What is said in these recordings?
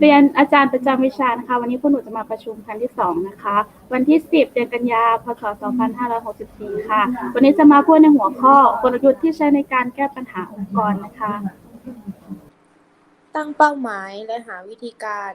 เรียนอาจารย์ประจำวิชานะคะ วันนี้พวกหนูจะมาประชุมครั้งที่สองนะคะ วันที่ 10 เดือนกันยาพศ 2564 ค่ะ วันนี้จะมาพูดในหัวข้อกลยุทธ์ที่ใช้ในการแก้ปัญหาองค์กรนะคะ ตั้งเป้าหมายและหาวิธีการ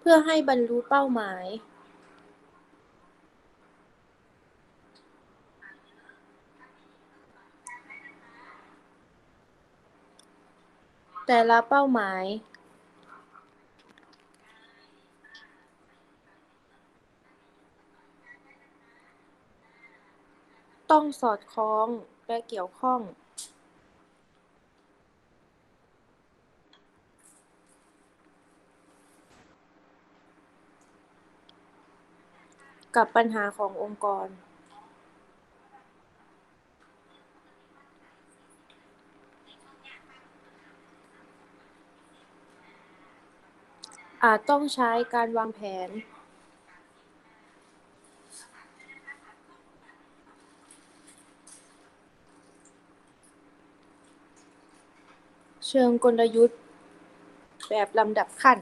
เพื่อให้บรรลุเป้าหมายแต่ละเป้าหมาย ต้องสอดคล้องและเกี่ยวข้อง กับปัญหาขององค์กรอาจต้องใช้การวางแผน เชิงกลยุทธ์แบบลำดับขั้น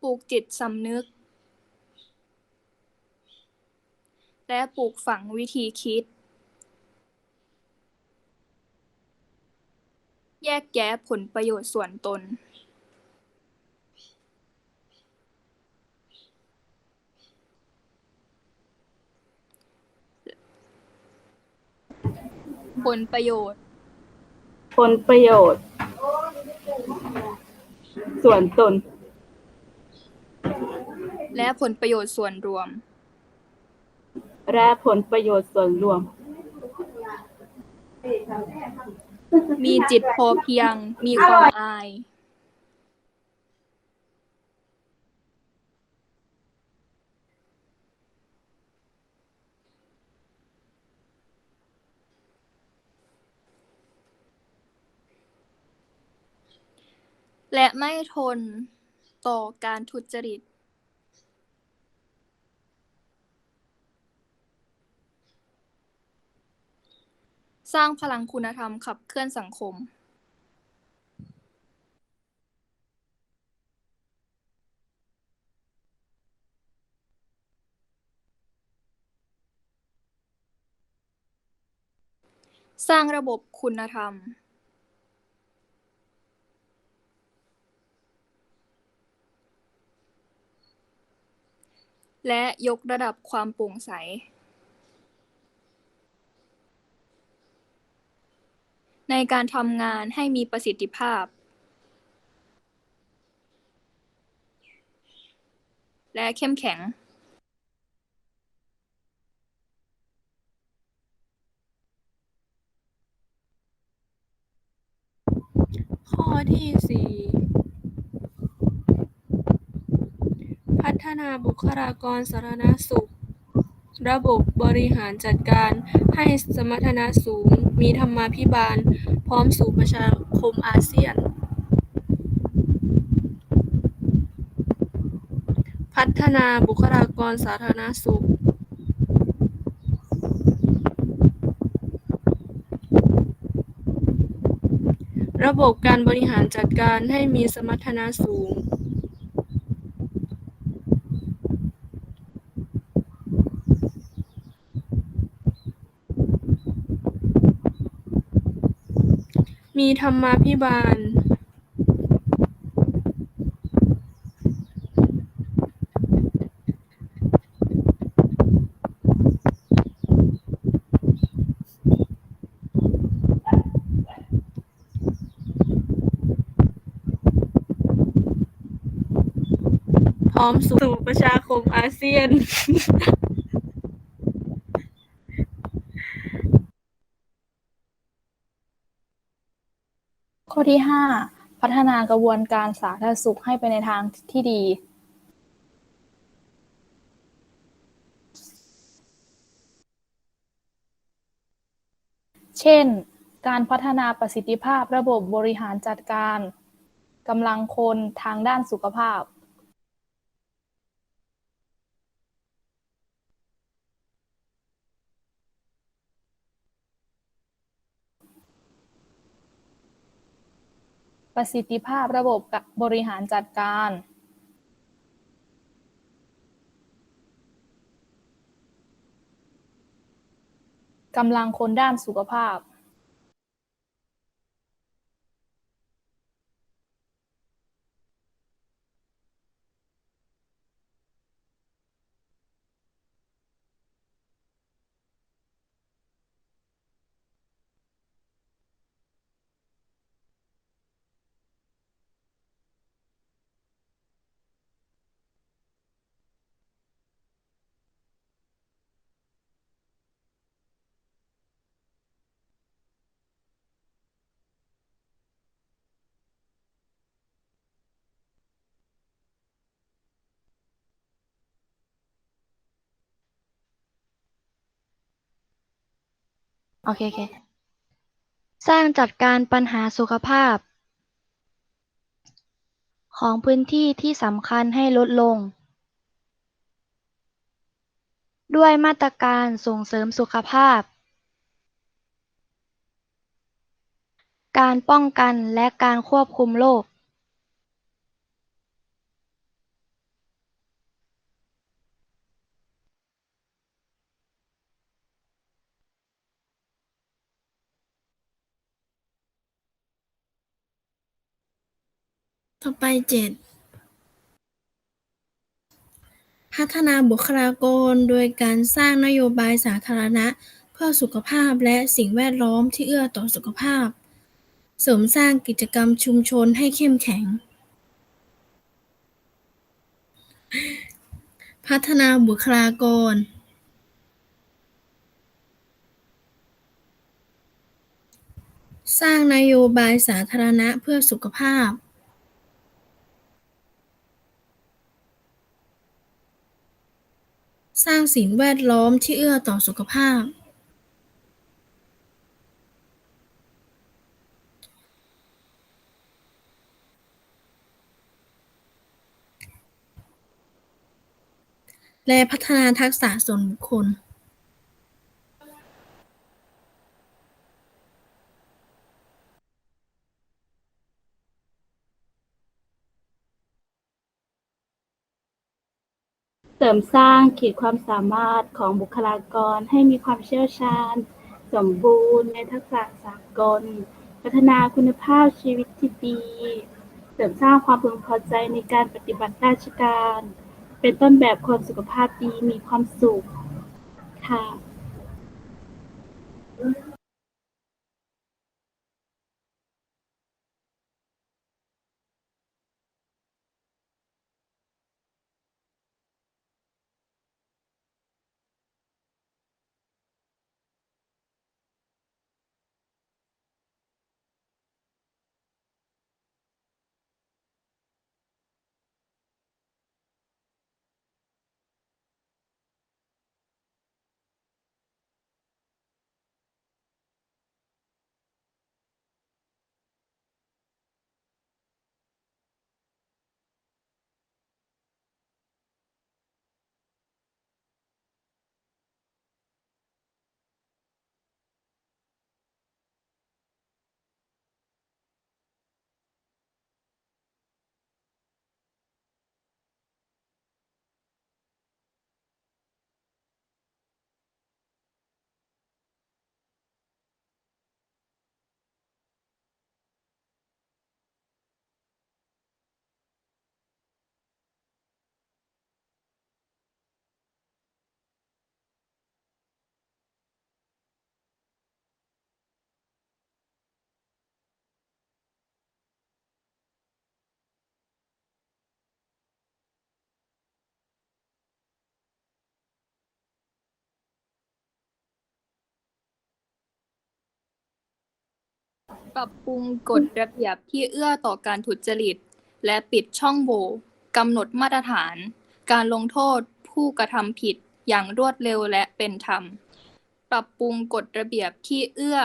ปลูกจิตสำนึก และปลูกฝังวิธีคิด แยกแยะผลประโยชน์ส่วนตน ผลประโยชน์ ผลประโยชน์ ส่วนตน และผลประโยชน์ส่วนรวม และผลประโยชน์ส่วนรวม มีจิตพอเพียง มีความอาย และไม่ทนต่อการทุจริตสร้างพลังคุณธรรมขับเคลื่อนสังคม สร้างระบบคุณธรรม และยกระดับความโปร่งใสในการทำงานให้มีประสิทธิภาพ และเข้มแข็ง ข้อที่สี่พัฒ นาบุคลากรสาธารณสุข ระบบบริหารจัดการให้สมรรถนะสูง มีธรรมาภิบาล พร้อมสู่ประชาคมอาเซียน พัฒนาบุคลากรสาธารณสุขระบบการบริหารจัดการให้มีสมรรถนะสูง มีธรรมาภิบาลพร้อมสู่ประชาคมอาเซียน ที่ห้าพัฒนากระบวนการสาธารณสุขให้ไปในทางที่ดี เช่น การพัฒนาประสิทธิภาพระบบบริหารจัดการกำลังคนทางด้านสุขภาพ ประสิทธิภาพระบบบริหารจัดการกำลังคนด้านสุขภาพ โอเคโอเค สร้างจัดการปัญหาสุขภาพ ของพื้นที่ที่สำคัญให้ลดลง ด้วยมาตรการส่งเสริมสุขภาพ การป้องกันและการควบคุมโรค ต่อไปเจ็ดพัฒนาบุคลากรโดยการสร้างนโยบายสาธารณะ เพื่อสุขภาพและสิ่งแวดล้อมที่เอื้อต่อสุขภาพ เสริมสร้างกิจกรรมชุมชนให้เข้มแข็ง พัฒนาบุคลากร สร้างนโยบายสาธารณะเพื่อสุขภาพ สร้างสิ่งแวดล้อมที่เอื้อต่อสุขภาพ และพัฒนาทักษะส่วนบุคคล ริมสร้างขีดความสามารถของบุคลากรให้มีความเชี่ยวชาญ สมบูรณ์ในทักษะสากล พัฒนาคุณภาพชีวิตที่ดี เสริมสร้างความพึงพอใจในการปฏิบัติราชการ เป็นต้นแบบคนสุขภาพดีมีความสุขค่ะ ปรับปรุงกฎระเบียบที่เอื้อต่อการทุจริต และปิดช่องโหว่กำหนดมาตรฐาน การลงโทษผู้กระทำผิดอย่างรวดเร็วและเป็นธรรม ปรับปรุงกฎระเบียบที่เอื้อ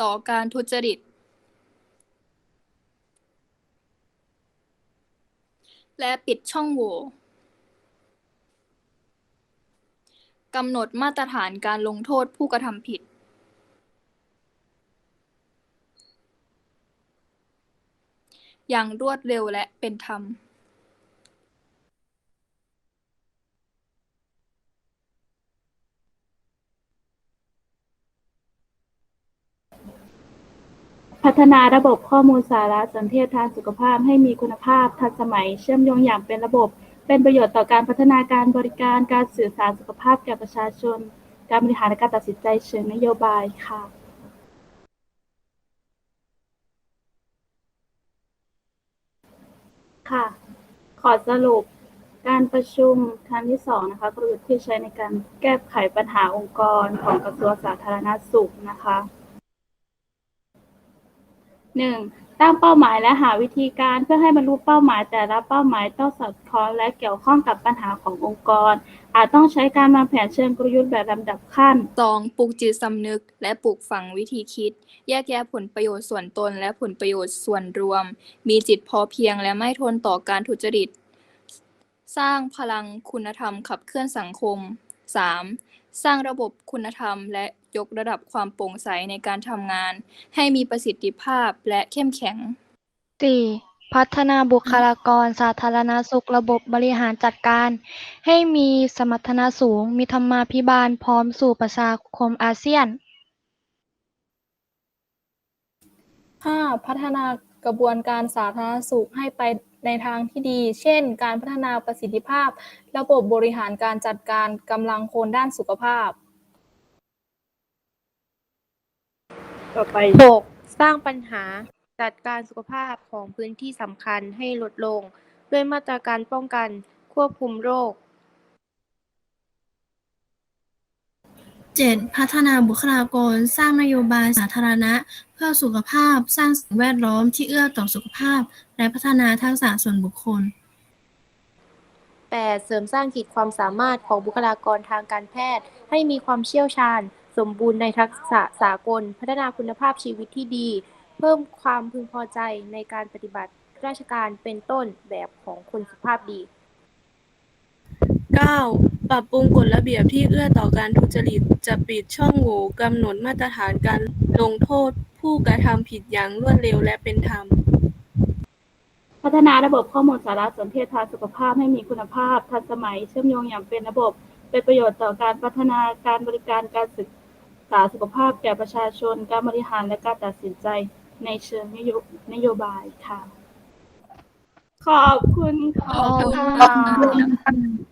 ต่อการทุจริต และปิดช่องโหว่ กำหนดมาตรฐานการลงโทษผู้กระทำผิดอย่างรวดเร็วและเป็นธรรม พัฒนาระบบข้อมูลสารสนเทศทางสุขภาพให้มีคุณภาพทันสมัยเชื่อมโยงอย่างเป็นระบบ เป็นประโยชน์ต่อการพัฒนาการบริการการสื่อสารสุขภาพแก่ประชาชน การบริหารและการตัดสินใจเชิงนโยบายค่ะ ค่ะ ขอสรุปการประชุมครั้งที่สองนะคะกลยุทธ์ที่ใช้ในการแก้ไขปัญหาองค์กรของกระทรวงสาธารณสุขนะคะ หนึ่งตั้งเป้าหมายและหาวิธีการเพื่อให้บรรลุเป้าหมายแต่ละเป้าหมายต้องสอดคล้องและเกี่ยวข้องกับปัญหาขององค์กร อาจต้องใช้การวางแผนเชิงกลยุทธ์แบบลำดับขั้น 2. ปลูกจิตสำนึก และปลูกฝังวิธีคิด แยกแยะผลประโยชน์ส่วนตนและผลประโยชน์ส่วนรวม มีจิตพอเพียงและไม่ทนต่อการทุจริต สร้างพลังคุณธรรมขับเคลื่อนสังคม 3. สร้างระบบคุณธรรม และยกระดับความโปร่งใสในการทำงาน ให้มีประสิทธิภาพและเข้มแข็ง 4. พัฒนาบุคลากรสาธารณสุขระบบบริหารจัดการ ให้มีสมรรถนะสูง มีธรรมาภิบาลพร้อมสู่ประชาคมอาเซียน 5. พัฒนากระบวนการสาธารณสุขให้ไป ในทางที่ดี เช่น การพัฒนาประสิทธิภาพ ระบบบริหารการจัดการกำลังคนด้านสุขภาพ ต่อไป 6. สร้างปัญหาจัดการสุขภาพของพื้นที่สำคัญให้ลดลง ด้วยมาตรการป้องกันควบคุมโรค 7. พัฒนาบุคลากร สร้างนโยบายสาธารณะ เพื่อสุขภาพ สร้างสิ่งแวดล้อมที่เอื้อต่อสุขภาพ และพัฒนาทักษะส่วนบุคคล 8. เสริมสร้างขีดความสามารถของบุคลากรทางการแพทย์ ให้มีความเชี่ยวชาญ สมบูรณ์ในทักษะสากล พัฒนาคุณภาพชีวิตที่ดี เพิ่มความพึงพอใจในการปฏิบัติราชการเป็นต้นแบบของคนสุภาพดี 9. ปรับปรุงกฎระเบียบที่เอื้อต่อการทุจริต จะปิดช่องโหว่กำหนดมาตรฐานการลงโทษ ผู้กระทำผิดอย่างรวดเร็วและเป็นธรรม พัฒนาระบบข้อมูลสารสนเทศทางสุขภาพให้มีคุณภาพ ทันสมัย เชื่อมโยงอย่างเป็นระบบ เป็นประโยชน์ต่อการพัฒนาการบริการการศึกษาสุขภาพแก่ประชาชน การบริหารและการตัดสินใจในเชิงนโยนโยบายค่ะ ขอบคุณค่ะขอบคุณค่ะ